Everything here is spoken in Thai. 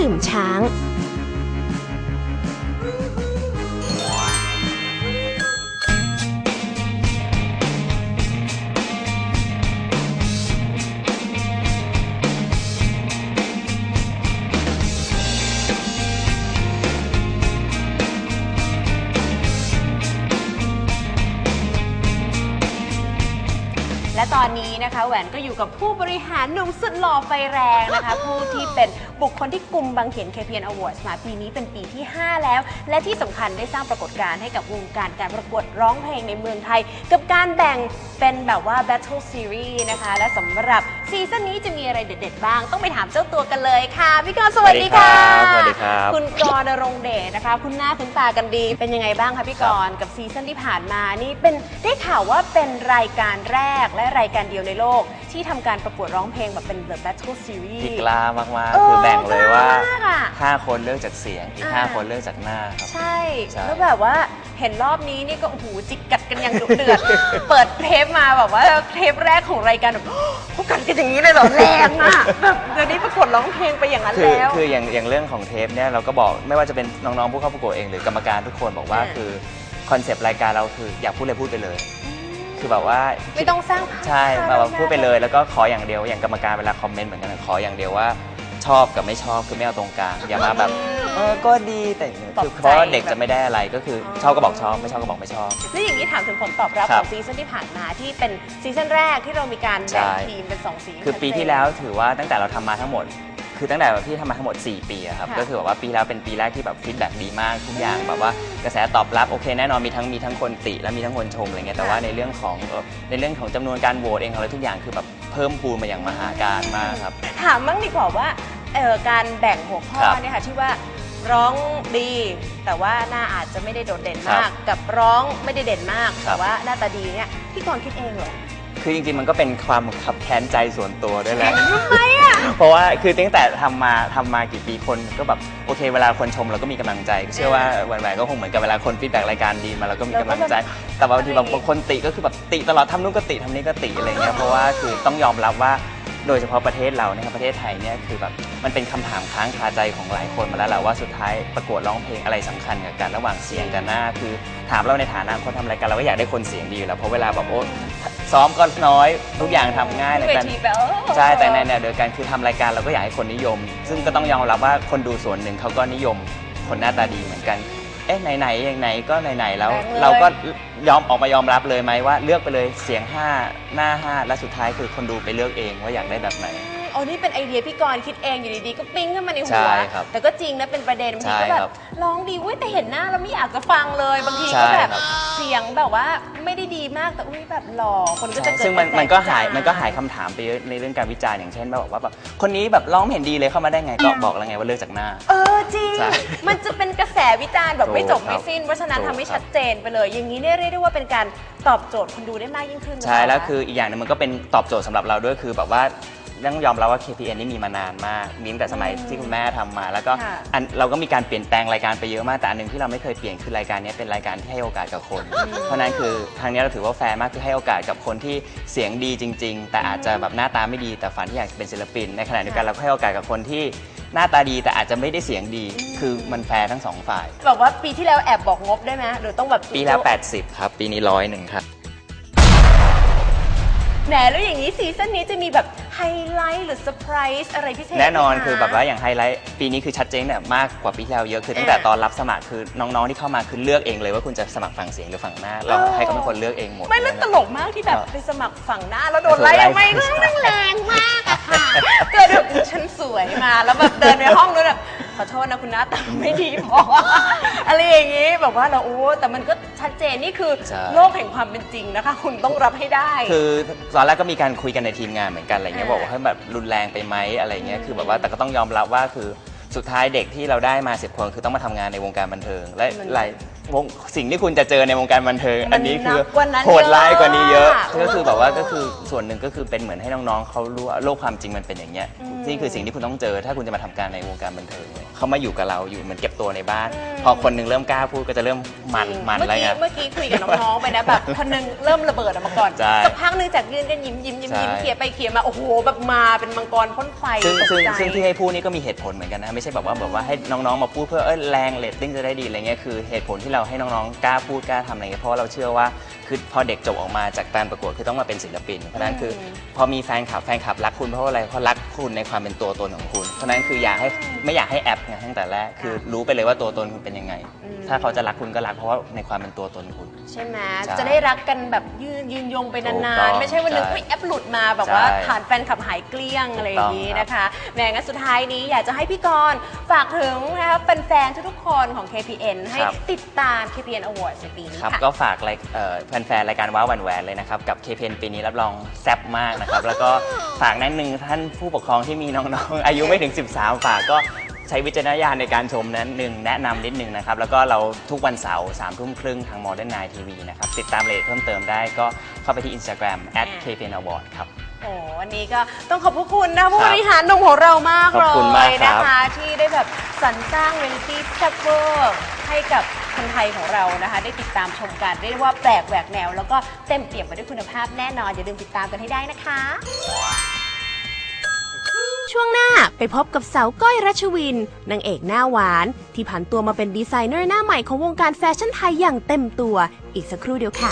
ดื่มช้าง ตอนนี้นะคะแหวนก็อยู่กับผู้บริหารหนุ่มสุดหล่อไฟแรงนะคะ ผู้ที่เป็นบุคคลที่กลุ่มบางเขียน KPN Awards มาปีนี้เป็นปีที่ 5 แล้ว และที่สำคัญได้สร้างปรากฏการณ์ให้กับวงการการประกวดร้องเพลงในเมืองไทย กับการแบ่งเป็นแบบว่า Battle Series นะคะ และสำหรับซีซั่นนี้จะมีอะไรเด็ด ๆ บ้าง ต้องไปถามเจ้าตัวกันเลยค่ะพี่กรณ์สวัสดีค่ะสวัสดีครับคุณกรณ์ณรงค์เดชนะคะ คุณหน้าคุณตากันดี เป็นยังไงบ้างคะพี่กรณ์กับซีซั่นที่ผ่านมานี่เป็นได้ข่าวว่าเป็นรายการแรกและรายการเดียวในโลก ที่ทำการประกวดร้องเพลงแบบเป็น The Battle Series ที่กล้ามาก เออๆคือแบ่งเลยว่า กล้ามากอะ5 คนเลือกจากเสียง อีก อ่า 5 คนเลือกจากหน้าครับ ใช่ ใช่ แล้วแบบว่าเห็นรอบนี้นี่ก็โอ้โหจิกกัดกันอย่างดุเดือด เปิดเทปมาแบบว่าเทปแรกของรายการแบบเขากัดกันอย่างนี้เลยเหรอแรงมากแบบเดี๋ยวนี้ประกวดร้องเพลงไปอย่างนั้นคือแล้ว คืออย่างอย่างเรื่องของเทปเนี่ยเราก็บอกไม่ว่าจะเป็นน้องๆผู้เข้าประกวดเองหรือกรรมการทุกคนบอกว่าอ่า คือคอนเซปต์รายการเราคืออยากพูดอะไรพูดไปเลย คือแบบว่าไม่ต้องสร้างภาพใช่ภาพแบบว่าหน้าพูดไปเลย แล้วก็ขออย่างเดียวอย่างกรรมการเวลาคอมเมนต์เหมือนกันขออย่างเดียวว่าชอบกับไม่ชอบคือไม่เอาตรงกลางอย่ามาแบบเออก็ดีแต่ปลอบคือใจเพราะว่าเด็กจะไม่ได้อะไรก็คือออชอบก็บอกชอบไม่ชอบก็บอกไม่ชอบแล้วอย่างนี้ถามถึงผลตอบรับครัขบองซีซั่นที่ผ่านมาที่เป็นซีซั่นแรกที่เรามีการแบ่งใช่ทีมเป็นสองสีคือปีที่แล้วถือว่าตั้งแต่เราทำมาทั้งหมด คือตั้งแต่ที่ทำมาทั้งหมด 4 ปีอะครับค่ะก็คือแบบว่าปีแล้วเป็นปีแรกที่แบบฟีดแบ็กดีมากทุกอย่างแบบว่ากระแสตอบรับโอเคแน่นอนมีทั้งมีทั้งคนติและมีทั้งคนชมอะไรเงี้ยแต่ว่าในเรื่องของเอ่อในเรื่องของจำนวนการโหวตเองอะไรทุกอย่างคือแบบเพิ่มพูนมาอย่างมหาการมากครับ ถามบ้างดีกว่าว่าเอ่อการแบ่งหัวข้อครับเนี่ยค่ะที่ว่าร้องดี แต่ว่าหน้าอาจจะไม่ได้โดดเด่นครัมากบกับร้องไม่ได้เด่นมาก ครัแต่บ ว่าหน้าตาดีเนี่ยพี่กรณ์คิดเองเหรอคือจริงๆมันก็เป็นความขับแค้นใจส่วนตัวด้วยแหละ ทำไมอะ เพราะว่าคือตั้งแต่ทำมาทำมากี่ปีคนก็แบบโอเคเวลาคนชมเราก็มีกำลังใจ เชื่อว่าแหวนๆก็คงเหมือนกับเวลาคนฟีดแบ็กรายการดีมาเราก็มีกำลังใจ แต่บางทีแบบบางคนติก็คือแบบติตลอดทำนู่นก็ติทำนี่ก็ติอะไรเงี้ยเพราะว่าคือต้องยอมรับว่าโดยเฉพาะประเทศเราเนี่ยครับประเทศไทยเนี่ยคือแบบมันเป็นคำถามค้างคาใจของหลายคนมาแล้วแหละว่าสุดท้ายประกวดร้องเพลงอะไรสำคัญกับกันระหว่างเสียงกับหน้าคือถามเราในฐานะคนทำรายการเราก็อยากได้คนเสียงดีอยู่แล้วเพราะเวลาแบบโอ้ ซ้อมก็น้อยทุกอย่างทำง่ายในเวการทีแบบเออ ใช่แต่ในแนวเดียวกันคือทำรายการเราก็อยากให้คนนิยม ซึ่งก็ต้องยอมรับว่าคนดูส่วนหนึ่งเขาก็นิยมคนหน้าตาดีเหมือนกัน เอ๊ะไหนๆอย่างไหนก็ไหนๆแล้วแบ่งเลย เราก็ยอมออกมายอมรับเลยไหมว่าเลือกไปเลยเสียง 5 หน้า 5 และสุดท้ายคือคนดูไปเลือกเองว่าอยากได้แบบไหน อ๋อนี่เป็นไอเดียพี่กรณ์คิดเองอยู่ดีๆ ก็ปิ้งขึ้นมาในหัใช่วครับแต่ก็จริงนะเป็นประเด็นบางทีก็ใช่แบครับบร้องดีเว้ยแต่เห็นหน้าแล้วไม่อยากจะฟังเลย บางทีใช่ก็แบบครับ เสียงแบบว่าไม่ได้ดีมากแต่อุ้ยแบบหล่อคนก็จะเกิดซึ่งมันระแสมันก็หายวิจรณ์ มันก็หายคำถามไปเยอะในเรื่องการวิจารณ์อย่างเช่นแบบว่าแบบคนนี้แบบร้องไม่เห็นดีเลยเข้ามาได้ไงก็บอกแล้วไงว่าเลือกจากหน้า เออจริง ใช่มันจะเป็นกระแสวิจารณ์แบบไม่จบถูกครับไม่สิ้น เพราะฉะนั้นถูกทำให้ครับ ชัดเจนไปเลย อย่างนี้เนี่ยเรียกได้ว่าเป็นการตอบโจทย์คนดูได้มากยิ่งขึ้นหรืใช่เปาแล้วะคืออีกอย่างหนึงมันก็เป็นตอบโจทย์สำหรับเราด้วยคือแบบว่า ต้องยอมรับว่า KPN นี่มีมานานมาก มีตั้งแต่สมัยที่คุณแม่ทำมา แล้วก็ค่ะ อันเราก็มีการเปลี่ยนแปลงรายการไปเยอะมาก แต่อันหนึงที่เราไม่เคยเปลี่ยนคือรายการนี้เป็นรายการที่ให้โอกาสกับคน เพราะฉะนั้นคือทางนี้เราถือว่าแฟร์มากคือให้โอกาสกับคนที่เสียงดีจริง ๆ แต่อาจจะแบบหน้าตาไม่ดีแต่ฝันที่อยากเป็นศิลปิน ในขณะเดียวกันเราก็ให้โอกาสกับคนที่หน้าตาดีแต่อาจจะไม่ได้เสียงดี คือมันแฟร์ทั้งสองฝ่ายแบบว่าปีที่แล้วแอบบอกงบได้ไหมหรือต้องแบบปีแล้ว 80 ครับ ปีนี้ร้อยหนึ่งครับ แหมแล้วอย่างนี้ซีซั่นนี้จะมีแบบไฮไลท์หรือเซอร์ไพรส์อะไรพิเศษแน่นอนไหมะ คือแบบว่าอย่างไฮไลท์ปีนี้คือชัดเจนเนี่ยมากกว่าปีที่แล้วเยอะคือตั้งแต่อ่าตอนรับสมัครคือน้องๆที่เข้ามาคือเลือกเองเลยว่าคุณจะสมัครฝั่งเสียงหรือฝั่งหน้า เราเออ ให้เขาเป็นคนเลือกเองหมด ไม่แล้วตลกมากที่แบบครับไปสมัครฝั่งหน้าแล้วโดนไล่โดนไล่ไม่เรื่องแรงมากอะค่ะเกิดแบบฉันสวยมาแล้วแบบเดินในห้องนู้นแบบขอ โทษนะคุณหน้าตาไม่ดีพอ อะไรอย่างงี้แบบว่าเราโอ้แต่มันก็ชัดเจนนี่คือใช่ โลกแห่งความเป็นจริงนะคะ คุณต้องรับให้ได้ คือตอนแรกก็มีการคุยกันในทีมงานเหมือนกันอะไรเงี้ยอ่าบอกว่าให้แบบรุนแรงไปไหมอะไรเงี้ยคือแบบว่าแต่ก็ต้องยอมรับว่าคือสุดท้ายเด็กที่เราได้มาสิบคนคือต้องมาทำงานในวงการบันเทิงและมัน หลาย วงสิ่งที่คุณจะเจอในวงการบันเทิงมันอันนี้คือหนักกว่านั้นโหดร้ายกว่านี้เยอะเยอะก็คือแบบว่าก็คือส่วนหนึ่งก็คือเป็นเหมือนให้น้องๆเขารู้ว่าโลกความจริงมันเป็นอย่างเงี้ยอืมนี่คือสิ่งที่คุณต้องเจอ ถ้าคุณจะมาทำการในวงการบันเทิงเลยเขามาอยู่กับเราอยู่เหมือนเก็บตัวในบ้าน อืม พอคนหนึงเริ่มกล้าพูดก็จะเริ่มมันจริงมันอะไรเมื่อกี้เงี้ย เมื่อกี้คุยกับน้องๆไปนะแบบคนหนึงเริ่มระเบิดออกมาก่อนใช่สักพักหนึงจากยืนกันยิ้มยิ้มยิ้มยิ้มใช่เขี่ยไปเขี่ยมาโอ้โหแบบมาเป็นมังกรพ่นไฟซึ่งตกซึ่งใจ ซึ่งที่ให้พูดนี่ก็มีเหตุผลเหมือนกันนะ ไม่ใช่แบบว่าแบบว่าให้น้องๆมาพูดเพื่อเออแรงเรตติ้งจะได้ดีอะไรเงี้ยคือเหตุผลที่เราให้น้องๆกล้าพูดกล้าทำอะไรเงี้ยเพราะว่าเราเชื่อว่าคือพอเด็กจบออกมาจากการประกวดคือต้องมาเป็นศิลปิน เพราะฉะนั้นคืออมพอมีแฟนคลับแฟนคลับรักคุณเพราะว่าอะไรเพราะรักคุณในความเป็นตัวตนของคุณ เพราะฉะนั้นคืออยากให้ไม่อยากให้แอปไงตั้งแต่แรกคือรู้ไปเลยว่าตัวตนคุณเป็นยังไง อืม ถ้าเขาจะรักคุณก็รักเพราะว่าในความเป็นตัวตนคุณ ใช่ไหมใช่จะได้รักกันแบบยืนยืนยงไปถูกนาต้นองๆ ไม่ใช่วันหนึงใช่เฮ้ยแอปหลุดมาแบบว่าใช่ฐานแฟนคลับหายเกลี้ยงอะไรอย่างนี้ถูกต้องนะคะแหม่งั้นสุดท้ายนี้อยากจะให้พี่กรณ์ฝากถึงนะคะแฟนๆทุกๆคนของ KPN ให้ติดตาม KPN Awards ในปีนี้ครับ ค่ะ ก็ฝากรายเอ่อแฟนๆ รายการว้าววันแหวนเลยนะครับ กับ KPN ปีนี้รับรองแซ่บมากนะครับ แล้วก็ฝากนั่นหนึ่งท่านผู้ปกครองที่มีน้องๆ อายุไม่ถึง 13 ฝากก็ใช้วิจารณญาณในการชมนั้นหนึ่งแนะนำนิดนึงนะครับ แล้วก็เราทุกวันเสาร์สามทุ่มครึ่งทาง Modern Night TV นะครับ ติดตามรายละเอียดเพิ่มเติมได้ก็เข้าไปที่ Instagram @kpn award ครับ โอ้วันนี้ก็ต้องขอบพระคุณนะผู้บริหารหนุ่มของเรามากขอบคุณเลมากยครันะบคะ ที่ได้แบบสรรสร้างเวลิตี้แซ่บเวอร์ให้กับ คนไทยของเรานะคะ ได้ติดตามชมกันเรียกว่าแปลกแหวกแนว แล้วก็เต็มเปี่ยมไปด้วยคุณภาพแน่นอน อย่าลืมติดตามกันให้ได้นะคะ ช่วงหน้าไปพบกับสาวก้อยรัชวินนางเอกหน้าหวาน ที่ผันตัวมาเป็นดีไซเนอร์หน้าใหม่ของวงการแฟชั่นไทยอย่างเต็มตัว อีกสักครู่เดียวค่ะ